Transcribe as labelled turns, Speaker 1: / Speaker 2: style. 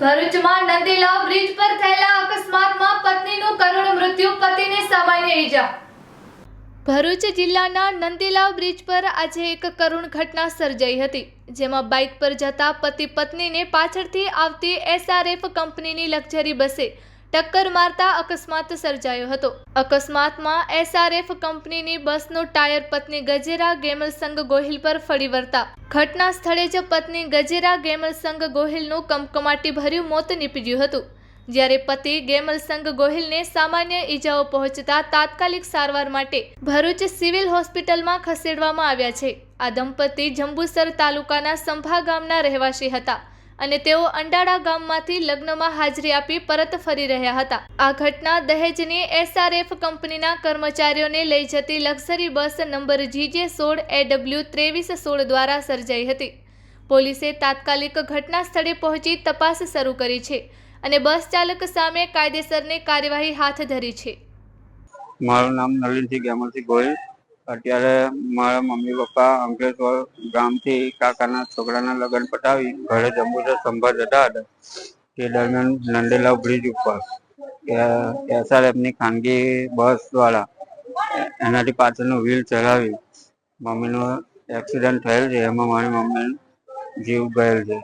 Speaker 1: ભરૂચમાં નંદીલા બ્રિજ પર થયેલા અકસ્માતમાં પત્નીનું કરુણ મૃત્યુ, પતિને સામાન્ય ઈજા. ભરૂચ જિલ્લાના નંદીલાવ બ્રિજ પર આજે એક કરુણ ઘટના સર્જાઈ હતી, જેમાં બાઇક પર જતા પતિ પત્નીને પાછળથી આવતી એસઆરએફ કંપનીની લક્ઝરી બસે ટક્કર મારતા અકસ્માત સર્જાયો હતો. અકસ્માતમાં એસઆરએફ કંપનીની બસનું ટાયર પત્ની ગજેરા ગેમલસંગ ગોહિલ પર ફરી વળતા. ઘટના સ્થળે જ પત્ની ગજેરા ગેમલસંગ ગોહિલનું કમકમાટી ભર્યું મોત નીપજ્યું હતું. જ્યારે પતિ ગેમલસંગ ગોહિલને સામાન્ય ઈજાઓ પહોંચતા તાત્કાલિક સારવાર માટે ભરૂચ સિવિલ હોસ્પિટલમાં ખસેડવામાં આવ્યા છે. આ દંપતી જંબુસર તાલુકાના સંભા ગામના રહેવાસી હતા. અને તેઓ અંડાળા ગામમાંથી લગ્નમાં હાજરી આપી પરત ફરી રહ્યા હતા. આ ઘટના દહેજની એસઆરએફ કંપનીના કર્મચારીઓને લઈ જતી luxury bus number G J સોળ એડબ્લ્યુ ત્રેવીસ સોળ દ્વારા સર્જાઈ હતી. પોલીસે તાત્કાલિક ઘટના સ્થળે પહોંચી તપાસ શરૂ કરી છે અને બસ ચાલક સામે કાયદેસરની કાર્યવાહી હાથ ધરી છે.
Speaker 2: મારું નામ નલિનસિંહ ગોહિલ. અત્યારે મારા મમ્મી પપ્પા અંકલેશ્વર ગામથી કાકાના છોકરાના લગ્ન પટાવી ઘરે જંબુસર સંભાળ જતા હતા. તે દરમિયાન નંદેલાવ બ્રિજ ઉપર એસઆરએફની ખાનગી બસ દ્વારા એનાથી પાછળનું વ્હીલ ચલાવી મમ્મીનો એક્સિડન્ટ થયેલ છે. એમાં મારી મમ્મી જીવ ગયેલ છે.